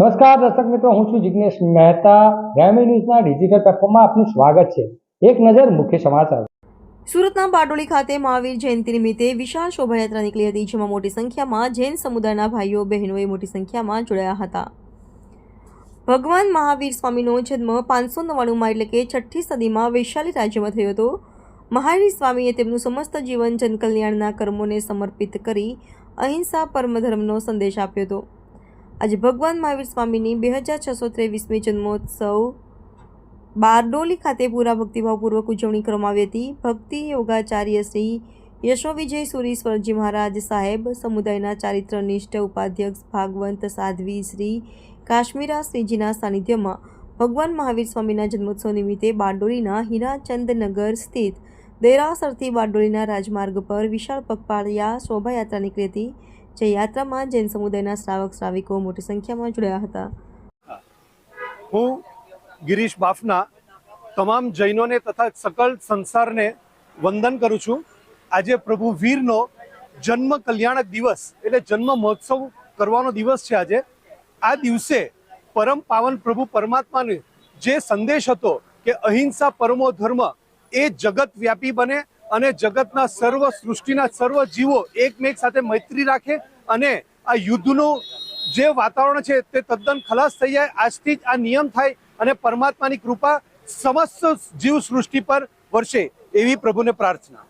નમસ્કાર, દર્શક મિત્રો, હું છું જિજ્ઞેશ મહેતા. ગ્રામી ન્યૂઝના ડિજિટલ પ્લેટફોર્મમાં આપનું સ્વાગત છે. એક નજર મુખ્ય સમાચાર. સુરતના બારડોલી ખાતે મહાવીર જયંતિ નિમિત્તે વિશાળ શોભાયાત્રા નીકળી હતી, જેમાં મોટી સંખ્યામાં જૈન સમુદાયના ભાઈઓ, બહેનોએ મોટી સંખ્યામાં જોડાયા હતા. ભગવાન મહાવીર સ્વામીનો જન્મ પાંચસો નવ્વાણુંમાં એટલે કે છઠ્ઠી સદીમાં વૈશાલી રાજ્યમાં થયો હતો. મહાવીર સ્વામીએ તેમનું સમસ્ત જીવન જનકલ્યાણના કર્મોને સમર્પિત કરી અહિંસા પરમધર્મનો સંદેશ આપ્યો હતો. આજે ભગવાન મહાવીર સ્વામીની બે હજાર છસો ત્રેવીસમી જન્મોત્સવ બારડોલી ખાતે પૂરા ભક્તિભાવપૂર્વક ઉજવણી કરવામાં આવી હતી. ભક્તિ યોગાચાર્ય શ્રી યશો વિજય સુરીશ્વરજી મહારાજ સાહેબ, સમુદાયના ચારિત્રનિષ્ઠ ઉપાધ્યક્ષ ભાગવંત સાધ્વી શ્રી કાશ્મીરા શ્રીજીના સાનિધ્યમાં ભગવાન મહાવીર સ્વામીના જન્મોત્સવ નિમિત્તે બારડોલીના હીરાચંદનગર સ્થિત દેરાસરથી બારડોલીના રાજમાર્ગ પર વિશાળ પગપાળિયા શોભાયાત્રા નીકળી હતી. જે યાત્રામાં જૈન સમુદાયના શ્રાવક શ્રાવિકો મોટી સંખ્યામાં જોડાયા હતા. હું ગિરીશ બાફના તમામ જૈનોને તથા સકલ સંસારને વંદન કરું છું. આજે પ્રભુ વીરનો જન્મ કલ્યાણક દિવસ એટલે જન્મ મહોત્સવ કરવાનો દિવસ છે આજે. આ દિવસે પરમ પાવન પ્રભુ પરમાત્માને જે સંદેશ હતો કે અહિંસા પરમો ધર્મ એ જગત વ્યાપી બને અને જગતના સર્વ સૃષ્ટિના સર્વ જીવો એકમેક સાથે મૈત્રી રાખે અને આ યુદ્ધનું જે વાતાવરણ છે તે તદ્દન ખલાસ થઈ જાય. આજથી જ આ નિયમ થાય અને પરમાત્માની કૃપા સમસ્ત જીવ સૃષ્ટિ પર વર્ષે એવી પ્રભુને પ્રાર્થના.